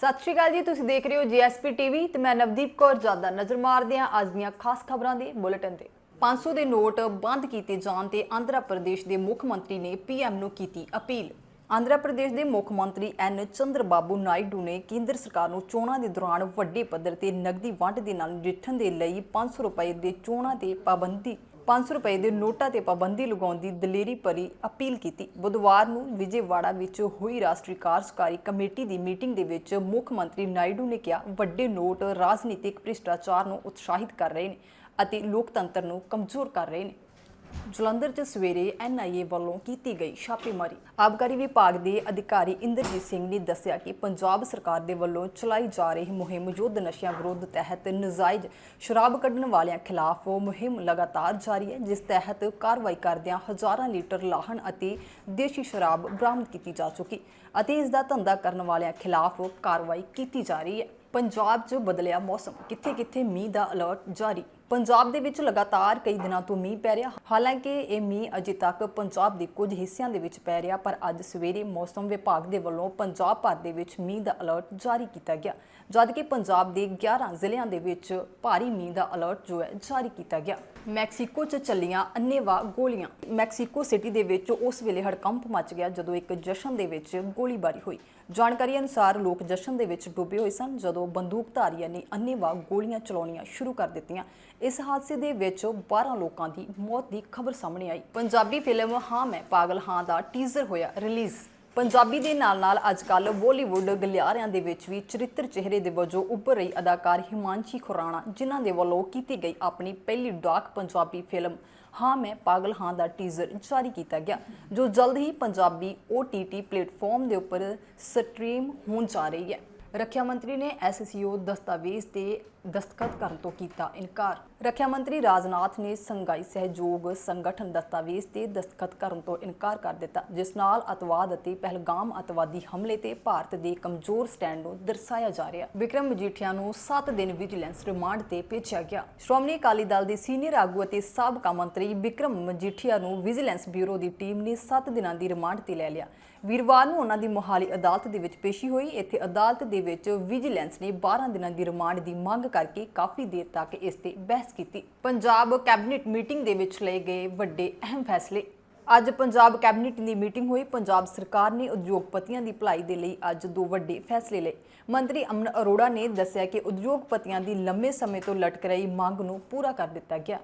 ਸਤਿ ਸ਼੍ਰੀ ਅਕਾਲ ਜੀ, ਤੁਸੀਂ ਦੇਖ ਰਹੇ ਹੋ ਜੀਐਸਪੀ ਟੀਵੀ ਤੇ ਮੈਂ ਨਵਦੀਪ ਕੌਰ ਜਾਦਾ ਨਜ਼ਰ ਮਾਰਦੇ ਹਾਂ ਅੱਜ ਦੀਆਂ ਖਾਸ ਖਬਰਾਂ ਦੇ ਬੁਲੇਟਿਨ ਤੇ। 500 ਦੇ ਨੋਟ ਬੰਦ ਕੀਤੇ ਜਾਣ ਤੇ ਆਂਧਰਾ ਪ੍ਰਦੇਸ਼ ਦੇ ਮੁੱਖ ਮੰਤਰੀ ਨੇ ਪੀਐਮ ਨੂੰ ਕੀਤੀ ਅਪੀਲ। ਆਂਧਰਾ ਪ੍ਰਦੇਸ਼ ਦੇ ਮੁੱਖ ਮੰਤਰੀ ਐਨ ਚੰਦਰਬਾਬੂ ਨਾਇਡੂ ਨੇ ਕੇਂਦਰ ਸਰਕਾਰ ਨੂੰ ਚੋਣਾਂ ਦੇ ਦੌਰਾਨ ਵੱਡੇ ਪੱਧਰ ਤੇ ਨਕਦੀ ਵੰਡ ਦੇ ਨਾਲ ਨਜਿੱਠਣ ਦੇ ਲਈ 500 ਰੁਪਏ ਦੇ ਚੋਣਾਂ ਤੇ ਪਾਬੰਦੀ 500 ਰੁਪਏ ਦੇ ਨੋਟਾਂ ਤੇ ਪਾਬੰਦੀ ਲਗਾਉਣ ਦੀ ਦਲੇਰੀ ਭਰੀ ਅਪੀਲ ਕੀਤੀ। ਬੁੱਧਵਾਰ ਨੂੰ ਵਿਜੇਵਾੜਾ ਵਿੱਚ ਹੋਈ ਰਾਸ਼ਟਰੀ ਕਾਰਜਕਾਰੀ ਕਮੇਟੀ ਦੀ ਮੀਟਿੰਗ ਦੇ ਵਿੱਚ ਮੁੱਖ ਮੰਤਰੀ ਨਾਇਡੂ ਨੇ ਕਿਹਾ, ਵੱਡੇ ਨੋਟ ਰਾਜਨੀਤਿਕ ਭ੍ਰਿਸ਼ਟਾਚਾਰ ਨੂੰ ਉਤਸ਼ਾਹਿਤ ਕਰ ਰਹੇ ਨੇ ਅਤੇ ਲੋਕਤੰਤਰ ਨੂੰ ਕਮਜ਼ੋਰ ਕਰ ਰਹੇ ਨੇ। ਜਲੰਧਰ 'ਚ ਸਵੇਰੇ ਐਨਆਈਏ ਵੱਲੋਂ ਕੀਤੀ ਗਈ ਛਾਪੇਮਾਰੀ। ਆਬਕਾਰੀ ਵਿਭਾਗ ਦੇ ਅਧਿਕਾਰੀ ਇੰਦਰਜੀਤ ਸਿੰਘ ਨੇ ਦੱਸਿਆ ਕਿ ਪੰਜਾਬ ਸਰਕਾਰ ਦੇ ਵੱਲੋਂ ਚਲਾਈ ਜਾ ਰਹੀ ਮੁਹਿੰਮ ਯੁੱਧ ਨਸ਼ਿਆਂ ਵਿਰੁੱਧ ਤਹਿਤ ਨਜਾਇਜ਼ ਸ਼ਰਾਬ ਕੱਢਣ ਵਾਲਿਆਂ ਖਿਲਾਫ ਮੁਹਿੰਮ ਲਗਾਤਾਰ ਜਾਰੀ ਹੈ, ਜਿਸ ਤਹਿਤ ਕਾਰਵਾਈ ਕਰਦਿਆਂ ਹਜ਼ਾਰਾਂ ਲੀਟਰ ਲਾਹਣ ਅਤੇ ਦੇਸ਼ੀ ਸ਼ਰਾਬ ਬਰਾਮਦ ਕੀਤੀ ਜਾ ਚੁੱਕੀ ਅਤੇ ਇਸ ਦਾ ਧੰਦਾ ਕਰਨ ਵਾਲਿਆਂ ਖਿਲਾਫ ਕਾਰਵਾਈ ਕੀਤੀ ਜਾ ਰਹੀ ਹੈ। ਪੰਜਾਬ 'ਚ ਬਦਲਿਆ ਮੌਸਮ। ਕਿੱਥੇ-ਕਿੱਥੇ ਮੀਂਹ ਦਾ ਅਲਰਟ ਜਾਰੀ। ਪੰਜਾਬ ਦੇ ਵਿੱਚ ਲਗਾਤਾਰ ਕਈ ਦਿਨਾਂ ਤੋਂ ਮੀਂਹ ਪੈ ਰਿਹਾ। ਹਾਲਾਂਕਿ ਇਹ ਮੀਂਹ ਅਜੇ ਤੱਕ ਪੰਜਾਬ ਦੇ ਕੁਝ ਹਿੱਸਿਆਂ ਦੇ ਵਿੱਚ ਪੈ ਰਿਹਾ, ਪਰ ਅੱਜ ਸਵੇਰੇ ਮੌਸਮ ਵਿਭਾਗ ਦੇ ਵੱਲੋਂ ਪੰਜਾਬ ਭਰ ਦੇ ਵਿੱਚ ਮੀਂਹ ਦਾ ਅਲਰਟ ਜਾਰੀ ਕੀਤਾ ਗਿਆ। ਜਦਕਿ ਪੰਜਾਬ ਦੇ 11 ਜ਼ਿਲ੍ਹਿਆਂ ਦੇ ਵਿੱਚ ਭਾਰੀ ਮੀਂਹ ਦਾ ਅਲਰਟ ਜੋ ਹੈ, ਜਾਰੀ ਕੀਤਾ ਗਿਆ। ਮੈਕਸੀਕੋ 'ਚ ਚੱਲੀਆਂ ਅੰਨੇਵਾਹ ਗੋਲੀਆਂ। ਮੈਕਸੀਕੋ ਸਿਟੀ ਦੇ ਵਿੱਚ ਉਸ ਵੇਲੇ ਹੜਕੰਪ ਮਚ ਗਿਆ ਜਦੋਂ ਇੱਕ ਜਸ਼ਨ ਦੇ ਵਿੱਚ ਗੋਲੀਬਾਰੀ ਹੋਈ। ਜਾਣਕਾਰੀ ਅਨੁਸਾਰ ਲੋਕ ਜਸ਼ਨ ਦੇ ਵਿੱਚ ਡੁੱਬੇ ਹੋਏ ਸਨ ਜਦੋਂ ਬੰਦੂਕਧਾਰੀਆਂ ਨੇ ਅੰਨੇਵਾਹ ਗੋਲੀਆਂ ਚਲਾਉਣੀਆਂ ਸ਼ੁਰੂ ਕਰ ਦਿੱਤੀਆਂ। ਇਸ ਹਾਦਸੇ ਦੇ ਵਿੱਚ 12 ਲੋਕਾਂ ਦੀ ਮੌਤ ਦੀ ਖਬਰ ਸਾਹਮਣੇ ਆਈ। ਪੰਜਾਬੀ ਫਿਲਮ ਹਾਂ ਮੈਂ ਪਾਗਲ ਹਾਂ ਦਾ ਟੀਜ਼ਰ ਹੋਇਆ ਰਿਲੀਜ਼। ਪੰਜਾਬੀ ਦੇ ਨਾਲ-ਨਾਲ ਅੱਜਕੱਲ ਬਾਲੀਵੁੱਡ ਗਲਿਆਰਿਆਂ ਦੇ ਵਿੱਚ ਵੀ ਚਰਿੱਤਰ ਚਿਹਰੇ ਦੇ ਵਜੋਂ ਉੱਭਰ ਰਹੀ ਅਦਾਕਾਰ ਹਿਮਾਂਸ਼ੀ ਖੁਰਾਣਾ, ਜਿਨ੍ਹਾਂ ਦੇ ਵੱਲੋਂ ਕੀਤੀ ਗਈ ਆਪਣੀ ਪਹਿਲੀ ਡਾਕ ਪੰਜਾਬੀ ਫਿਲਮ, ਹਾਂ ਮੈਂ ਪਾਗਲ ਹਾਂ ਦਾ ਟੀਜ਼ਰ ਜਾਰੀ ਕੀਤਾ ਗਿਆ, ਜੋ ਜਲਦ ਹੀ ਪੰਜਾਬੀ OTT ਪਲੇਟਫਾਰਮ ਦੇ ਉੱਪਰ ਸਟ੍ਰੀਮ ਹੋਣ ਜਾ ਰਹੀ ਹੈ। ਰੱਖਿਆ ਮੰਤਰੀ ਨੇ ਐਸਸੀਓ ਦਸਤਾਵੇਜ਼ ਤੇ ਦਸਤਖਤ ਕਰਨ ਤੋਂ ਕੀਤਾ ਇਨਕਾਰ। ਰੱਖਿਆ ਮੰਤਰੀ ਰਾਜਨਾਥ ਨੇ ਸੰਘਾਈ ਸਹਿਯੋਗ ਸੰਗਠਨ ਦਸਤਾਵੇਜ਼ ਤੇ ਦਸਤਖਤ ਕਰਨ ਤੋਂ ਇਨਕਾਰ ਕਰ ਦਿੱਤਾ, ਜਿਸ ਨਾਲ ਅਤਵਾਦ ਅਤੇ ਪਹਿਲਗਾਮ ਅਤਵਾਦੀ ਹਮਲੇ ਤੇ ਭਾਰਤ ਦੇ ਕਮਜ਼ੋਰ ਸਟੈਂਡ ਨੂੰ ਦਰਸਾਇਆ ਜਾ ਰਿਹਾ। ਵਿਕਰਮ ਮਜੀਠੀਆ ਨੂੰ 7 ਦਿਨ ਵਿਜੀਲੈਂਸ ਰਿਮਾਂਡ ਤੇ ਭੇਜਿਆ ਗਿਆ। ਸ਼੍ਰੋਮਣੀ ਅਕਾਲੀ ਦਲ ਦੇ ਸੀਨੀਅਰ ਆਗੂ ਅਤੇ ਸਾਬਕਾ ਮੰਤਰੀ ਵਿਕਰਮ ਮਜੀਠੀਆ ਨੂੰ ਵਿਜੀਲੈਂਸ ਬਿਊਰੋ ਦੀ ਟੀਮ ਨੇ 7 ਦਿਨਾਂ ਦੀ ਰਿਮਾਂਡ ਤੇ ਲੈ ਲਿਆ। ਵੀਰਵਾਰ ਨੂੰ ਉਹਨਾਂ ਦੀ ਮੋਹਾਲੀ ਅਦਾਲਤ ਦੇ ਵਿੱਚ ਪੇਸ਼ੀ ਹੋਈ। ਇੱਥੇ ਅਦਾਲਤ ਦੇ ਦੇ ਵਿੱਚ ਵਿਜੀਲੈਂਸ ਨੇ 12 ਦਿਨਾਂ ਦੀ ਰਿਮਾਂਡ ਦੀ ਮੰਗ ਕਰਕੇ ਕਾਫੀ ਦੇਰ ਤੱਕ ਇਸ ਤੇ ਬਹਿਸ ਕੀਤੀ। ਪੰਜਾਬ ਕੈਬਨਿਟ ਮੀਟਿੰਗ ਦੇ ਵਿੱਚ ਲਏ ਗਏ ਵੱਡੇ ਅਹਿਮ ਫੈਸਲੇ। ਅੱਜ ਪੰਜਾਬ ਕੈਬਨਿਟ ਦੀ ਮੀਟਿੰਗ ਹੋਈ। ਪੰਜਾਬ ਸਰਕਾਰ ਨੇ ਉਦਯੋਗਪਤੀਆਂ ਦੀ ਭਲਾਈ ਦੇ ਲਈ ਅੱਜ ਦੋ ਵੱਡੇ ਫੈਸਲੇ ਲਏ। ਮੰਤਰੀ ਅਮਨ ਅਰੋੜਾ ਨੇ ਦੱਸਿਆ ਕਿ ਉਦਯੋਗਪਤੀਆਂ ਦੀ ਲੰਮੇ ਸਮੇਂ ਤੋਂ ਲਟਕ ਰਹੀ ਮੰਗ ਨੂੰ ਪੂਰਾ ਕਰ ਦਿੱਤਾ ਗਿਆ।